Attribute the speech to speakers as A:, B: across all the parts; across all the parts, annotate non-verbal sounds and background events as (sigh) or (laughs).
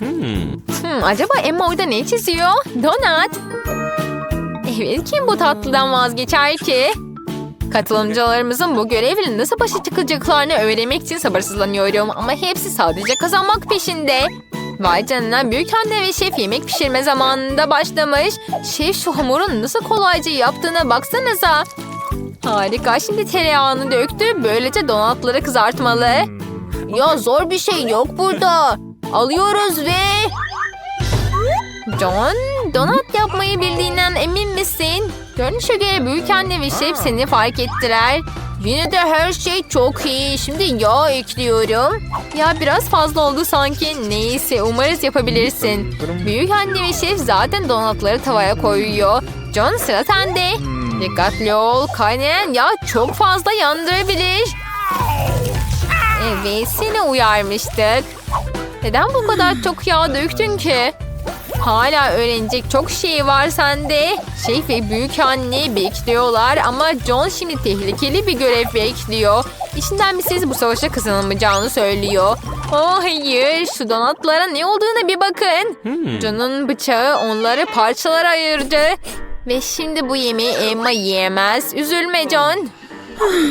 A: Hmm, acaba Emma orada ne çiziyor? Donat. Evet kim bu tatlıdan vazgeçer ki? Katılımcılarımızın bu görevle nasıl başa çıkacaklarını öğrenmek için sabırsızlanıyorum. Ama hepsi sadece kazanmak peşinde. Vay canına büyük anne ve şef yemek pişirme zamanında başlamış. Şef şu hamurun nasıl kolayca yaptığına baksanıza. Harika şimdi tereyağını döktü. Böylece donatları kızartmalı. Ya zor bir şey yok burada. Alıyoruz ve... John, donat yapmayı bildiğinden emin misin? Görünüşe göre büyük anne ve şef seni fark ettiler. Yine de her şey çok iyi. Şimdi yağ ekliyorum. Ya biraz fazla oldu sanki. Neyse umarız yapabilirsin. Büyük anne ve şef zaten donatları tavaya koyuyor. John sıra sende. Dikkatli ol. Kaynayan yağ çok fazla yandırabilir. Evet seni uyarmıştık. Neden bu kadar çok yağ döktün ki? Hala öğrenecek çok şey var sende. Şef ve büyük anne bekliyorlar ama John şimdi tehlikeli bir görev bekliyor. İçinden bir ses bu savaşa kazanılmayacağını söylüyor. Oh hayır şu donatlara ne olduğuna bir bakın. John'un bıçağı onları parçalara ayırdı. Ve şimdi bu yemeği Emma yiyemez. Üzülme John.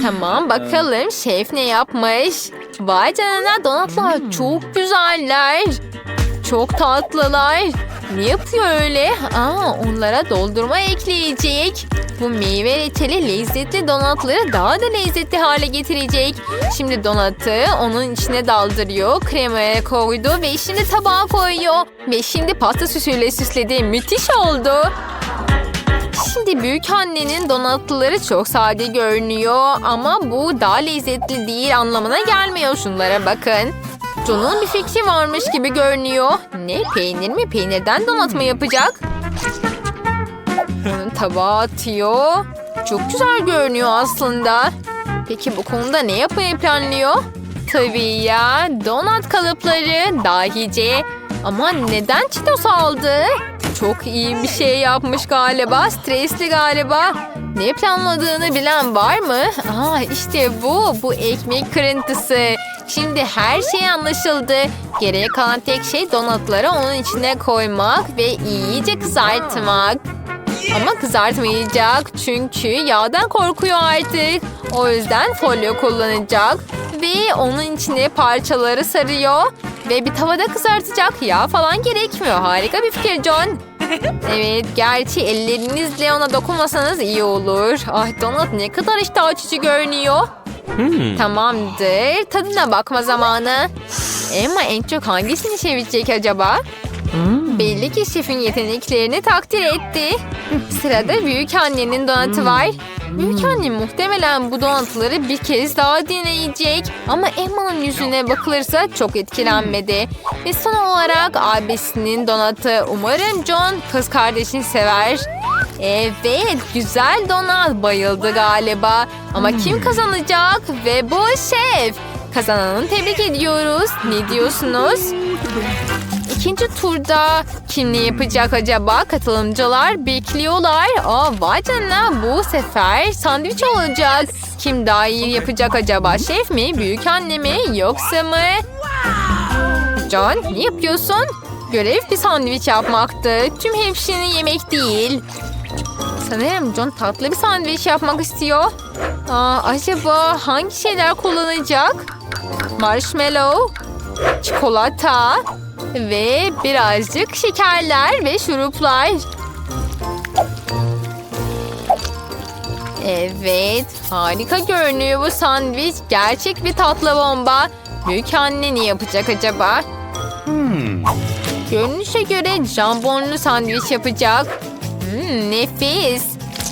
A: Tamam bakalım şef ne yapmış. Vay canına donatlar çok güzeller. Çok tatlılar. Ne yapıyor öyle? Aa, onlara doldurma ekleyecek. Bu meyve reçeli lezzetli donatları daha da lezzetli hale getirecek. Şimdi donatı onun içine daldırıyor. Kremaya koydu ve şimdi tabağa koyuyor. Ve şimdi pasta süsüyle süsledi. Müthiş oldu. Şimdi büyük annenin donatları çok sade görünüyor ama bu daha lezzetli değil anlamına gelmiyor şunlara bakın. John'un bir fikri varmış gibi görünüyor. Ne peynir mi peynirden donat mı yapacak? Tabağa atıyor. Çok güzel görünüyor aslında. Peki bu konuda ne yapmayı planlıyor? Tabii ya donat kalıpları dahice. Ama neden çitos aldı? Çok iyi bir şey yapmış galiba. Stresli galiba. Ne planladığını bilen var mı? Aa işte bu. Bu ekmek kırıntısı. Şimdi her şey anlaşıldı. Geriye kalan tek şey donatları onun içine koymak ve iyice kızartmak. Ama kızartmayacak çünkü yağdan korkuyor artık. O yüzden folyo kullanacak ve onun içine parçaları sarıyor ve bir tavada kızartacak. Yağ falan gerekmiyor. Harika bir fikir John. (laughs) Evet, gerçi ellerinizle ona dokunmasanız iyi olur. Ah donut ne kadar iştah açıcı görünüyor. Tamamdır. Tadına bakma zamanı. Emma en çok hangisini sevecek acaba? Belli ki şefin yeteneklerini takdir etti. Sırada büyük annenin donatı var. Anne muhtemelen bu donatları bir kez daha deneyecek. Ama Emma'nın yüzüne bakılırsa çok etkilenmedi. Ve son olarak abisinin donatı. Umarım John kız kardeşini sever. Evet güzel donat bayıldı galiba. Ama kim kazanacak? Ve bu şef. Kazananı tebrik ediyoruz. Ne diyorsunuz? İkinci turda kim ne yapacak acaba? Katılımcılar bekliyorlar. Aa, vay canına bu sefer sandviç olacak. Kim daha iyi yapacak acaba? Şef mi? Büyük anne mi? Yoksa mı? John ne yapıyorsun? Görev bir sandviç yapmaktı. Tüm hepsini yemek değil. Sanırım John tatlı bir sandviç yapmak istiyor. Aa, acaba hangi şeyler kullanacak? Marshmallow, çikolata ve birazcık şekerler ve şuruplar. Evet, harika görünüyor bu sandviç. Gerçek bir tatlı bomba. Büyük anne ne yapacak acaba? Görünüşe göre jambonlu sandviç yapacak. Hmm, nefis.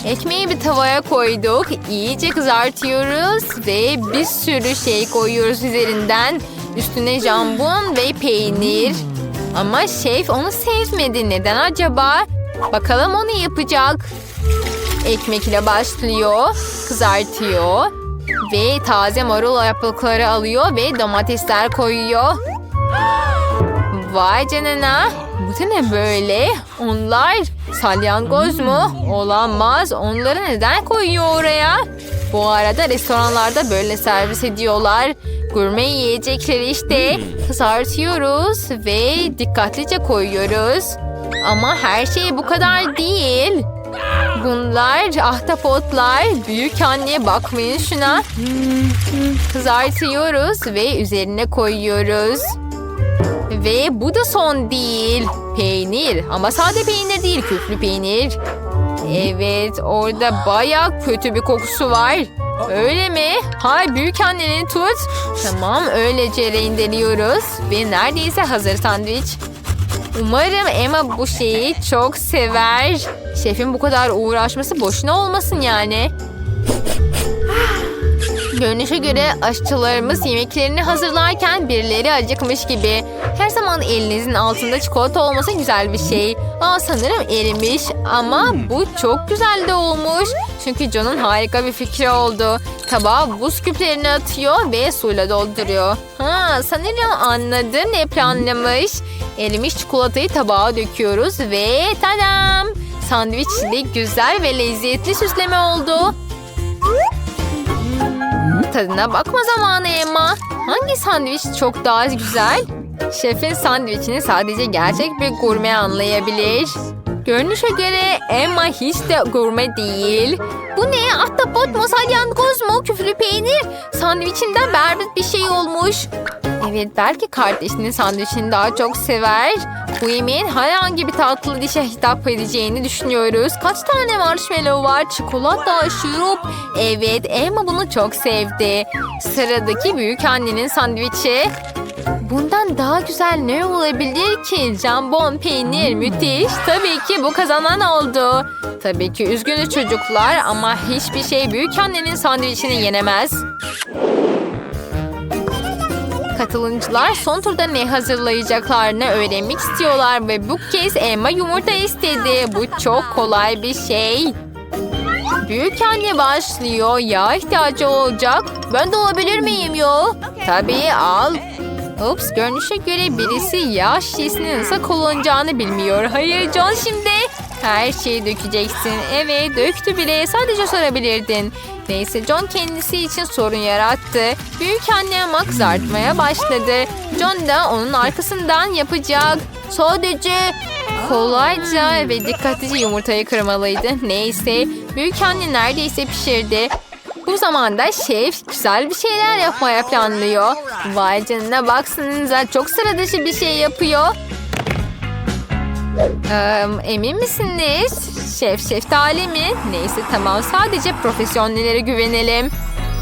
A: Ekmeği bir tavaya koyduk. İyice kızartıyoruz ve bir sürü şey koyuyoruz üzerinden. Üstüne jambon ve peynir. Ama şef onu sevmedi. Neden acaba? Bakalım o ne yapacak? Ekmek ile başlıyor. Kızartıyor. Ve taze marul yaprakları alıyor ve domatesler koyuyor. Vay canına. Bu da ne böyle? Onlar salyangoz mu? Olamaz. Onları neden koyuyor oraya? Bu arada restoranlarda böyle servis ediyorlar. Gurme yiyecekleri işte kızartıyoruz ve dikkatlice koyuyoruz. Ama her şey bu kadar değil. Bunlar ahtapotlar. Büyük anne bakmayın şuna. Kızartıyoruz ve üzerine koyuyoruz. Ve bu da son değil. Peynir ama sade peynir değil küflü peynir. Evet orada baya kötü bir kokusu var. Öyle mi? Hay büyük anneni tut. Tamam öylece rendeliyoruz. Ve neredeyse hazır sandviç. Umarım Emma bu şeyi çok sever. Şefin bu kadar uğraşması boşuna olmasın yani. Görünüşe göre aşçılarımız yemeklerini hazırlarken birileri acıkmış gibi. Her zaman elinizin altında çikolata olması güzel bir şey. Aa sanırım erimiş ama bu çok güzel de olmuş. Çünkü John'un harika bir fikri oldu. Tabağa buz küplerini atıyor ve suyla dolduruyor. Ha sanırım anladı ne planlamış. Erimiş çikolatayı tabağa döküyoruz ve tadam! Sandviçli güzel ve lezzetli süsleme oldu. Tadına bakma zamanı Emma. Hangi sandviç çok daha güzel? Şefin sandviçini sadece gerçek bir gurme anlayabilir. Görünüşe göre Emma hiç de gurme değil. Bu ne? Ahtapot mu? Salyangoz mu? Küflü peynir? Sandviçinden berbat bir şey olmuş. Evet belki kardeşinin sandviçini daha çok sever. Bu yemeğin herhangi bir tatlı dişe hitap edeceğini düşünüyoruz. Kaç tane marshmallow var? Çikolata, şurup. Evet Emma bunu çok sevdi. Sıradaki büyük annenin sandviçi. Bundan daha güzel ne olabilir ki? Jambon, peynir müthiş. Tabii ki bu kazanan oldu. Tabii ki üzgünüz çocuklar ama hiçbir şey büyük annenin sandviçini yenemez. Katılımcılar son turda ne hazırlayacaklarını öğrenmek istiyorlar ve bu kez Emma yumurta istedi. Bu çok kolay bir şey. Büyük anne başlıyor. Yağ ihtiyacı olacak. Ben de olabilir miyim ya? Tabii al. Ups görünüşe göre birisi yağ şişesini nasıl kullanacağını bilmiyor. Hayır John şimdi. Her şeyi dökeceksin. Evet döktü bile. Sadece sorabilirdin. Neyse John kendisi için sorun yarattı. Büyük anne ama kızartmaya başladı. John da onun arkasından yapacak. Sadece kolayca ve dikkatlice yumurtayı kırmalıydı. Neyse büyük anne neredeyse pişirdi. Bu zamanda şef güzel bir şeyler yapmaya planlıyor. Vay canına baksanıza çok sıra dışı bir şey yapıyor. Ee, emin misiniz? Şef şeftali mi? Neyse tamam sadece profesyonellere güvenelim.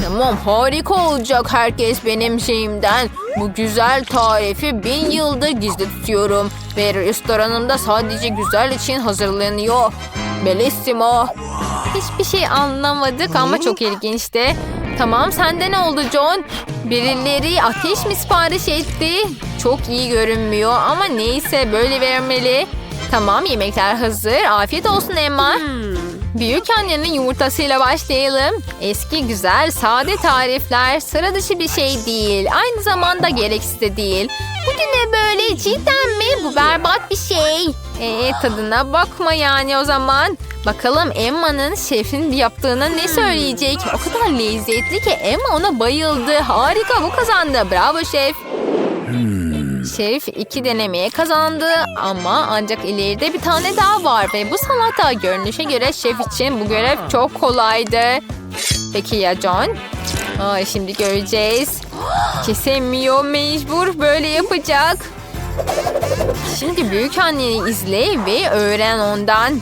A: Tamam harika olacak herkes benim şeyimden. Bu güzel tarifi bin yıldır gizli tutuyorum. Ve restoranımda sadece güzel için hazırlanıyor. Bellissimo. Hiçbir şey anlamadık ama çok ilginçti. Tamam sende ne oldu John? Birileri ateş mi sipariş etti? Çok iyi görünmüyor ama neyse böyle vermeli. Tamam yemekler hazır. Afiyet olsun Emma. Büyük annenin yumurtasıyla başlayalım. Eski güzel sade tarifler sıra dışı bir şey değil. Aynı zamanda gereksiz de değil. Bu ne böyle cidden mi? Bu berbat bir şey. Ee, tadına bakma yani o zaman. Bakalım Emma'nın şefin yaptığına ne söyleyecek? O kadar lezzetli ki Emma ona bayıldı. Harika bu kazandı. Bravo şef. Şef iki denemeye kazandı ama ancak ileride bir tane daha var ve bu salata görünüşe göre şef için bu görev çok kolaydı. Peki ya John? Aa, şimdi göreceğiz. (gasps) Kesemiyor mecbur böyle yapacak. Şimdi büyük anneni izle ve öğren ondan.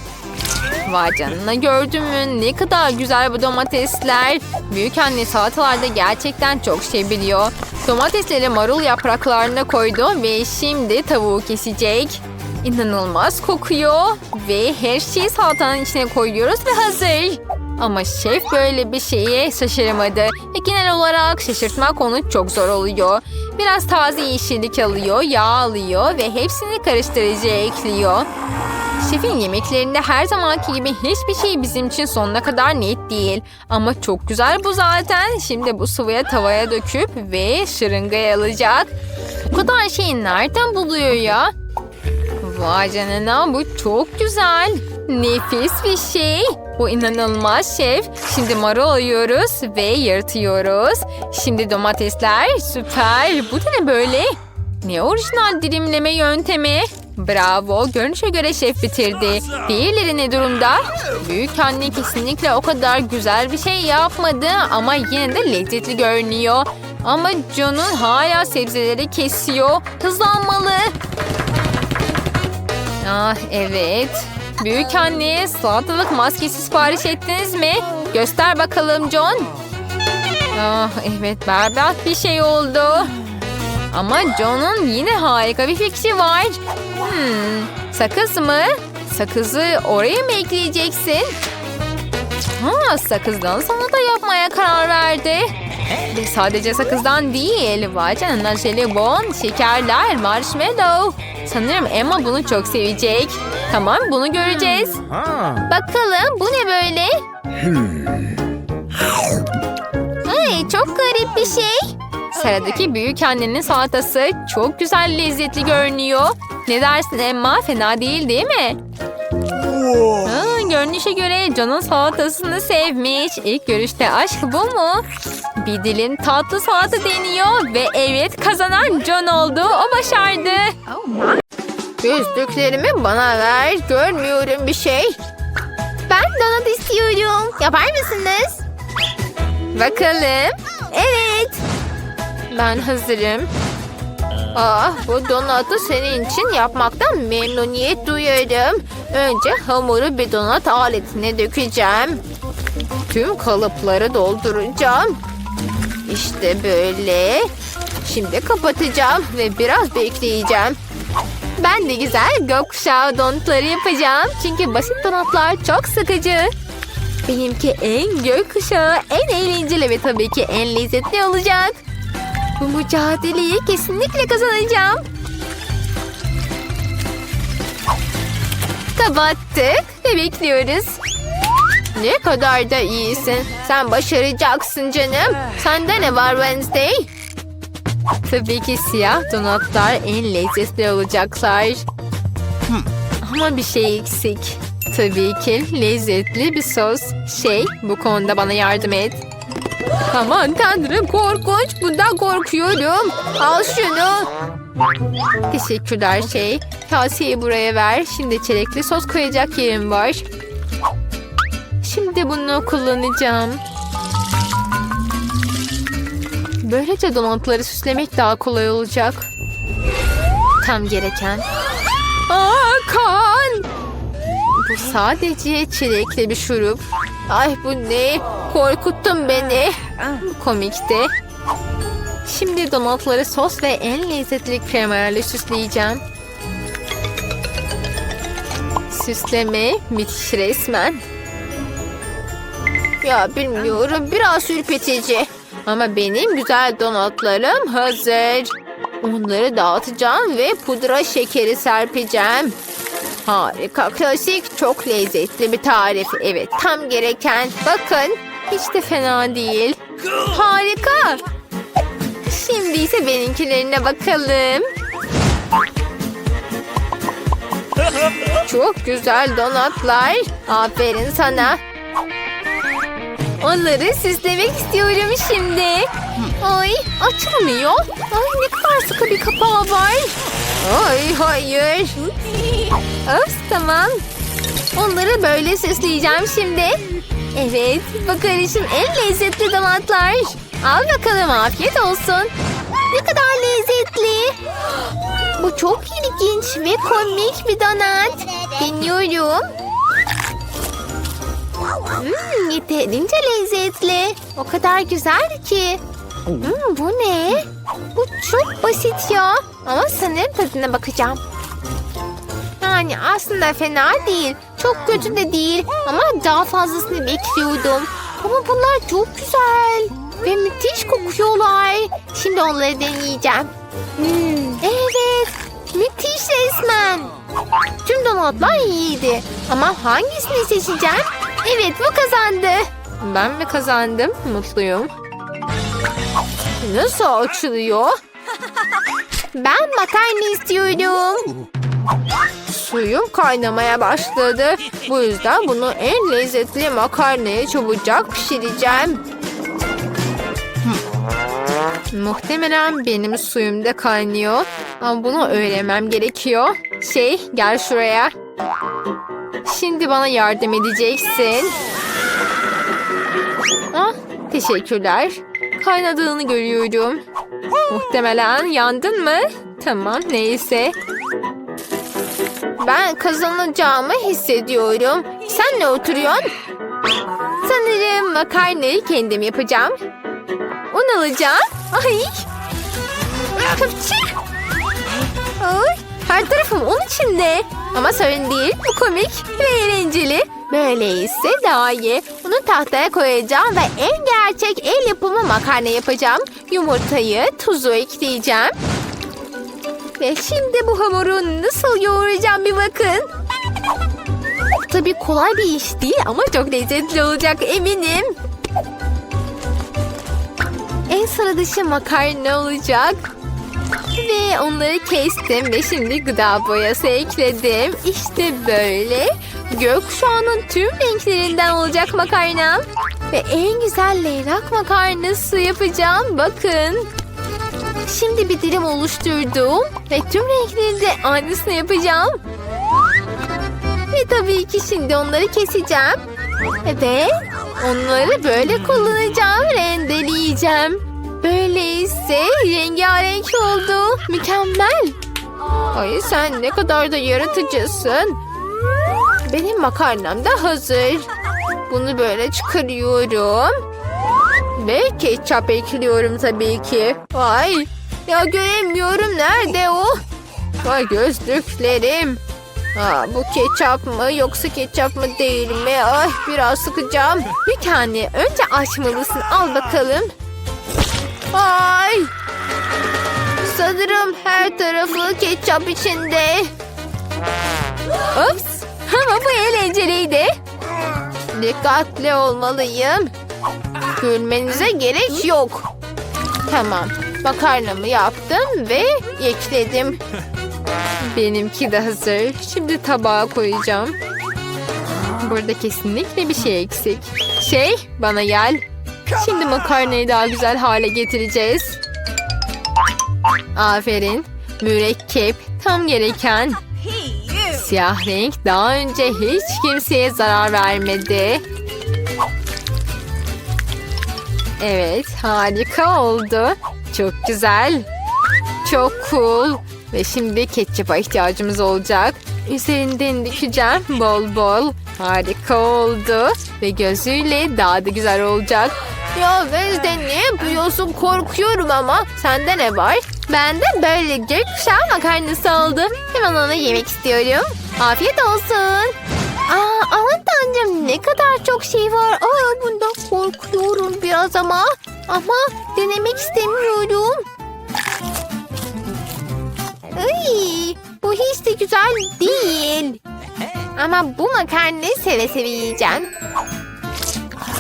A: Vay canına gördün mü? Ne kadar güzel bu domatesler. Büyük anne salatalarda gerçekten çok şey biliyor. Domatesleri marul yapraklarına koydu ve şimdi tavuğu kesecek. İnanılmaz kokuyor ve her şeyi salatanın içine koyuyoruz ve hazır. Ama şef böyle bir şeye şaşırmadı ve genel olarak şaşırtmak onu çok zor oluyor. Biraz taze yeşillik alıyor, yağ alıyor ve hepsini karıştırıcıya ekliyor. Şefin yemeklerinde her zamanki gibi hiçbir şey bizim için sonuna kadar net değil. Ama çok güzel bu zaten. Şimdi bu sıvıya tavaya döküp ve şırıngaya alacak. Bu kadar şeyi nereden buluyor ya? Vay canına bu çok güzel. Nefis bir şey. Bu inanılmaz şef. Şimdi marul alıyoruz ve yırtıyoruz. Şimdi domatesler süper. Bu da ne böyle? Ne orijinal dilimleme yöntemi? Bravo. Görünüşe göre şef bitirdi. Diğerleri ne durumda? Büyük anne kesinlikle o kadar güzel bir şey yapmadı ama yine de lezzetli görünüyor. Ama John'un hala sebzeleri kesiyor. Hızlanmalı. Ah evet. Büyük anne salatalık maskesi sipariş ettiniz mi? Göster bakalım John. Ah evet berbat bir şey oldu. Ama John'un yine harika bir fikri var. Hmm, sakız mı? Sakızı oraya mı ekleyeceksin? Ha, sakızdan salata yapmaya karar verdi. Ve sadece sakızdan değil. Vay canına jelibon, şekerler, marshmallow. Sanırım Emma bunu çok sevecek. Tamam bunu göreceğiz. Bakalım bu ne böyle? Ay, çok garip bir şey. Sıradaki büyük annenin salatası çok güzel lezzetli görünüyor. Ne dersin Emma? Fena değil değil mi? Ha, görünüşe göre John'un salatasını sevmiş. İlk görüşte aşk bu mu? Bir dilim tatlı salata deniyor ve evet kazanan John oldu. O başardı. Gözlüklerimi bana ver. Görmüyorum bir şey. Ben donut istiyorum. Yapar mısınız? Bakalım. Evet. Ben hazırım. Ah, bu donatı senin için yapmaktan memnuniyet duyarım. Önce hamuru bir donat aletine dökeceğim. Tüm kalıpları dolduracağım. İşte böyle. Şimdi kapatacağım ve biraz bekleyeceğim. Ben de güzel gökkuşağı donutları yapacağım. Çünkü basit donutlar çok sıkıcı. Benimki en gökkuşağı, en eğlenceli ve tabii ki en lezzetli olacak. Bu mücadeleyi kesinlikle kazanacağım. Kapattık ve bekliyoruz. Ne kadar da iyisin. Sen başaracaksın canım. Sende ne var Wednesday? Tabii ki siyah donatlar en lezzetli olacaklar. Ama bir şey eksik. Tabii ki lezzetli bir sos. Şey, bu konuda bana yardım et. Aman tanrım korkunç. Bundan korkuyorum. Al şunu. Teşekkürler şey. Kaseyi buraya ver. Şimdi çilekli sos koyacak yerim var. Şimdi bunu kullanacağım. Böylece donatları süslemek daha kolay olacak. Tam gereken. Aa kan! Bu sadece çilekli bir şurup. Ay bu ne? Korkuttun beni. Komikti. Şimdi donatları sos ve en lezzetli kremayla süsleyeceğim. Süsleme müthiş resmen. Ya bilmiyorum biraz ürpetici. Ama benim güzel donatlarım hazır. Onları dağıtacağım ve pudra şekeri serpeceğim. Harika, klasik, çok lezzetli bir tarif. Evet, tam gereken. Bakın, hiç de fena değil. Harika. Şimdi ise benimkilerine bakalım. Çok güzel donatlar. Aferin sana. Onları süslemek istiyorum şimdi. Ay açılmıyor. Ay ne kadar sıkı bir kapağı var. Ay hayır. Of tamam. Onları böyle süsleyeceğim şimdi. Evet bakarışım en lezzetli donatlar. Al bakalım afiyet olsun. Ne kadar lezzetli. Bu çok ilginç ve komik bir donat. Deniyorum. Hmm, yeterince lezzetli. O kadar güzel ki. Hmm, bu ne? Bu çok basit ya. Ama sanırım tadına bakacağım. Yani aslında fena değil. Çok kötü de değil. Ama daha fazlasını bekliyordum. Ama bunlar çok güzel. Ve müthiş kokuyorlar. Şimdi onları deneyeceğim. Hmm, evet. Müthiş resmen. Tüm donatlar iyiydi. Ama hangisini seçeceğim? Evet bu kazandı. Ben mi kazandım? Mutluyum. Nasıl açılıyor? Ben makarna istiyorum. Suyum kaynamaya başladı. Bu yüzden bunu en lezzetli makarnayı çabucak pişireceğim. Hmm. Muhtemelen benim suyum da kaynıyor. Ama bunu öğrenmem gerekiyor. Şey gel şuraya. Şimdi bana yardım edeceksin. Ah, teşekkürler. Kaynadığını görüyorum. Muhtemelen yandın mı? Tamam neyse. Ben kazanacağımı hissediyorum. Sen ne oturuyorsun? Sanırım makarnayı kendim yapacağım. Un alacağım. Ay. Kapçı. Ay. Her tarafım un içinde. Ama sorun değil. Bu komik ve eğlenceli. Böyleyse daha iyi. Onu tahtaya koyacağım ve en gerçek el yapımı makarna yapacağım. Yumurtayı, tuzu ekleyeceğim. Ve şimdi bu hamuru nasıl yoğuracağım bir bakın. Tabii kolay bir iş değil ama çok lezzetli olacak eminim. En sıra dışı makarna olacak. Ve onları kestim ve şimdi gıda boyası ekledim. İşte böyle. Gökkuşağının tüm renklerinden olacak makarnam. Ve en güzel leylak makarnası yapacağım. Bakın. Şimdi bir dilim oluşturdum. Ve tüm renkleri de aynısını yapacağım. Ve tabii ki şimdi onları keseceğim. Ve onları böyle kullanacağım. Rendeleyeceğim. Böyleyse rengarenk oldu. Mükemmel. Ay sen ne kadar da yaratıcısın. Benim makarnam da hazır. Bunu böyle çıkarıyorum. Ve ketçap ekliyorum tabii ki. Ay ya göremiyorum nerede o? Ay gözlüklerim. Aa, bu ketçap mı yoksa ketçap mı değil mi? Ay biraz sıkacağım. Bir tane önce açmalısın al bakalım. Ay! Sanırım her tarafı ketçap içinde. Ups! (laughs) Ama bu eğlenceliydi. Dikkatli olmalıyım. Gülmenize gerek yok. Tamam. Makarnamı yaptım ve ekledim. Benimki de hazır. Şimdi tabağa koyacağım. Burada kesinlikle bir şey eksik. Şey, bana gel. Şimdi makarnayı daha güzel hale getireceğiz. Aferin. Mürekkep tam gereken. Siyah renk daha önce hiç kimseye zarar vermedi. Evet harika oldu. Çok güzel. Çok cool. Ve şimdi ketçapa ihtiyacımız olacak. Üzerinden dökeceğim bol bol. Harika oldu. Ve gözüyle daha da güzel olacak. Ya Wednesday ne yapıyorsun? Korkuyorum ama. Sende ne var? Ben de böyle gökkuşağı makarnası aldım. Hemen onu yemek istiyorum. Afiyet olsun. Aa, aman tanrım ne kadar çok şey var. Aa, bundan korkuyorum biraz ama. Ama denemek istemiyorum. Ay, bu hiç de güzel değil. Ama bu makarnayı seve seve yiyeceğim.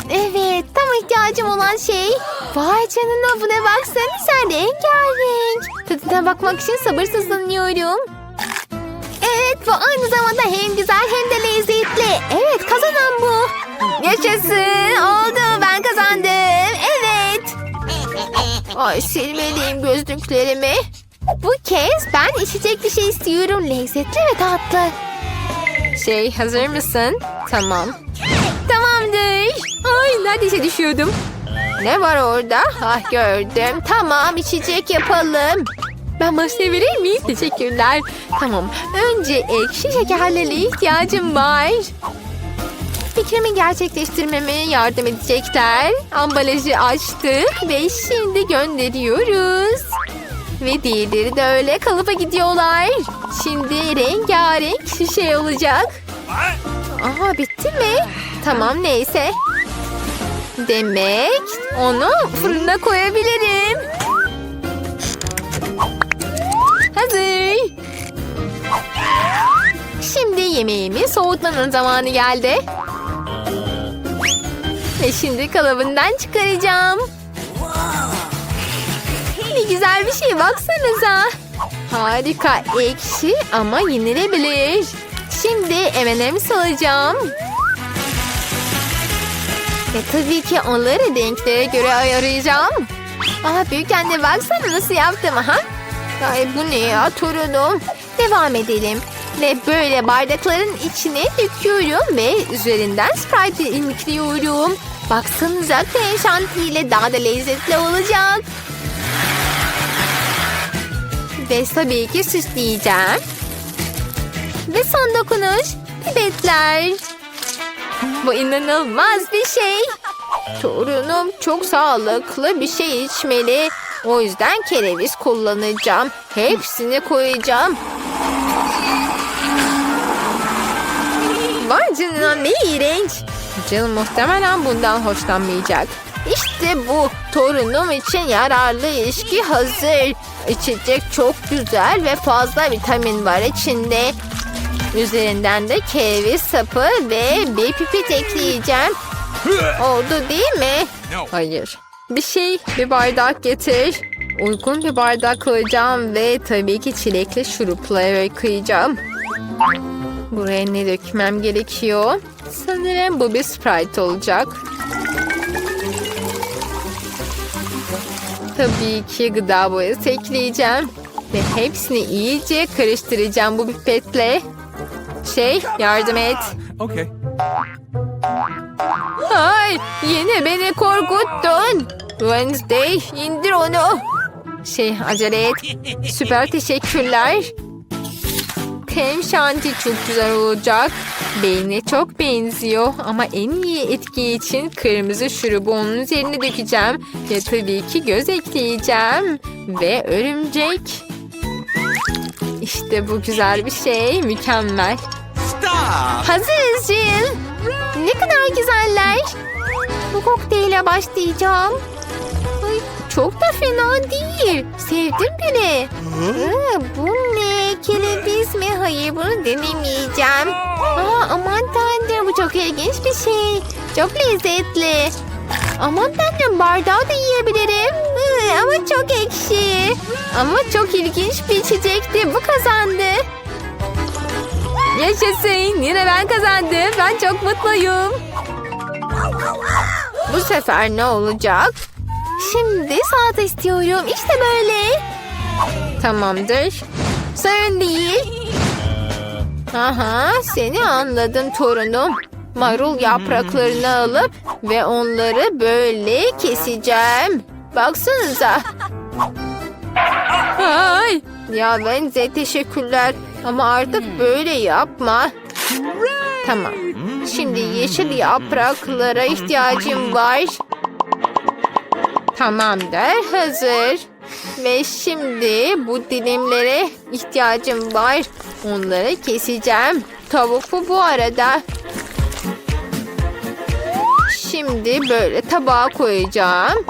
A: Evet, tam ihtiyacım olan şey. Vay canına buna baksana sen rengarenk. Tadına bakmak için sabırsızlanıyorum. Evet, bu aynı zamanda hem güzel hem de lezzetli. Evet, kazanan bu. Yaşasın, oldu ben kazandım. Evet. Ay silmeliyim gözlüklerimi. Bu kez ben içecek bir şey istiyorum. Lezzetli ve tatlı. Şey hazır mısın? Tamam. Tamamdır. Ay neredeyse düşüyordum. Ne var orada? Ah gördüm. Tamam içecek yapalım. Ben başlayabilir miyim? Teşekkürler. Tamam. Önce ekşi şekerlere ihtiyacım var. Fikrimi gerçekleştirmeme yardım edecekler. Ambalajı açtık ve şimdi gönderiyoruz. Ve diğerleri de öyle kalıba gidiyor. Şimdi rengarenk şişe olacak. Aha bitti mi? Tamam neyse. Demek onu fırına koyabilirim. Hazır. Şimdi yemeğimi soğutmanın zamanı geldi. Ve şimdi kalıbından çıkaracağım. Ne güzel bir şey baksanıza. Harika ekşi ama yenilebilir. Şimdi M&M's alacağım. Ve tabii ki onları renklere göre ayarlayacağım. Aa büyük anne baksana nasıl yaptım ha? Ay bu ne ya torunum. Devam edelim. Ve böyle bardakların içine döküyorum ve üzerinden Sprite imkliyorum. Baksanıza krem şantiyle daha da lezzetli olacak. Ve tabii ki süsleyeceğim. Ve son dokunuş pipetler. Bu inanılmaz bir şey. Torunum çok sağlıklı bir şey içmeli. O yüzden kereviz kullanacağım. Hepsini koyacağım. Vay canına ne iğrenç. Canım muhtemelen bundan hoşlanmayacak. İşte bu torunum için yararlı ilişki hazır. İçecek çok güzel ve fazla vitamin var içinde. Üzerinden de kereviz sapı ve bir pipet ekleyeceğim. Oldu değil mi? Hayır. Bir şey, bir bardak getir. Uygun bir bardak koyacağım ve tabii ki çilekli şurupla kıyacağım. Buraya ne dökmem gerekiyor? Sanırım bu bir Sprite olacak. Tabii ki gıda boyası ekleyeceğim. Ve hepsini iyice karıştıracağım bu pipetle. Şey yardım et.
B: Okay.
A: Ay yine beni korkuttun. Wednesday indir onu. Şey acele et. Süper teşekkürler. Krem şanti çok güzel olacak. Beyne çok benziyor ama en iyi etki için kırmızı şurubu onun üzerine dökeceğim. Ve tabii ki göz ekleyeceğim. Ve örümcek. İşte bu güzel bir şey. Mükemmel. Hazırız Jill. Ne kadar güzeller. Bu kokteyle başlayacağım. Ay, çok da fena değil. Sevdim bile. Aa, bu ne? Kereviz mi? Hayır bunu denemeyeceğim. Aa, aman tanrım bu çok ilginç bir şey. Çok lezzetli. Aman tanrım bardağı da yiyebilirim. Ama çok ekşi. Ama çok ilginç bir içecekti. Bu kazandı. Yaşasın. Yine ben kazandım. Ben çok mutluyum. Bu sefer ne olacak? Şimdi salata istiyorum. İşte böyle. Tamamdır. Sorun değil. Aha seni anladım torunum. Marul yapraklarını alıp ve onları böyle keseceğim. Baksanıza. Ay, ya bence teşekkürler ama artık böyle yapma. Tamam. Şimdi yeşil yapraklara ihtiyacım var. Tamamdır, hazır. Ve şimdi bu dilimlere ihtiyacım var. Onları keseceğim. Tavuk bu bu arada. Şimdi böyle tabağa koyacağım.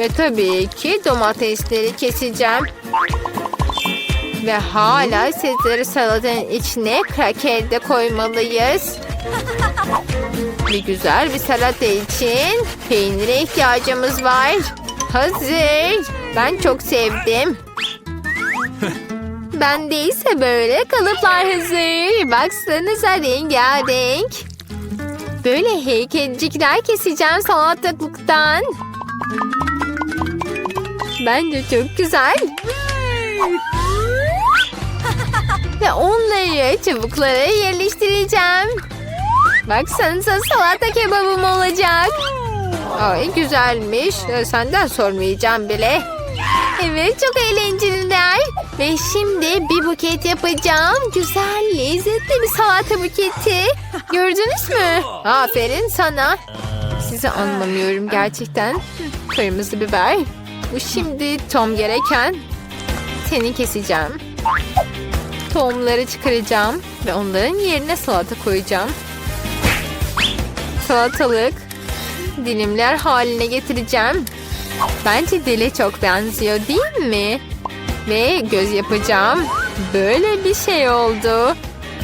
A: Ve tabii ki domatesleri keseceğim. Ve hala sebzeleri salatanın içine kraker de koymalıyız. (laughs) Ve güzel bir salata için peynire ihtiyacımız var. Hazır. Ben çok sevdim. (laughs) Ben değilse böyle kalıplar hazır. Baksanıza rengarenk. Böyle heykelcikler keseceğim salatalıktan. Bence çok güzel. Ve onları çubuklara yerleştireceğim. Baksanıza salata kebabım olacak. Ay güzelmiş. Ee, Senden sormayacağım bile. Evet çok eğlenceliler. Ve şimdi bir buket yapacağım. Güzel lezzetli bir salata buketi. Gördünüz mü? Aferin sana. Sizi anlamıyorum gerçekten. Kırmızı biber. Bu şimdi Tom gereken. Seni keseceğim. Tohumları çıkaracağım ve onların yerine salata koyacağım. Salatalık dilimler haline getireceğim. Bence dile çok benziyor değil mi? Ve göz yapacağım. Böyle bir şey oldu.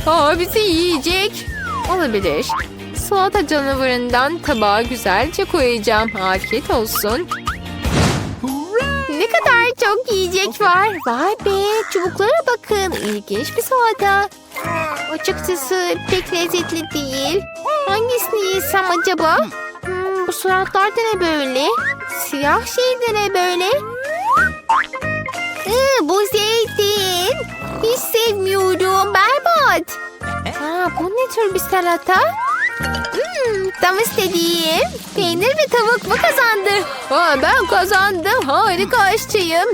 A: Aa bizi yiyecek. Olabilir. Salata canavarından tabağa güzelce koyacağım. Afiyet olsun. Ne kadar çok yiyecek var. Vay be çubuklara bakın. İlginç bir salata. Açıkçası pek lezzetli değil. Hangisini yesem acaba? Hmm, bu suratlar da ne böyle? Siyah şey de ne böyle? Iı, bu zeytin. Hiç sevmiyorum. Berbat. Aa, bu ne tür bir salata? Hmm, tam istediğim. Peynir ve tavuk mu kazandı? Aa, ben kazandım. Harika aşçıyım.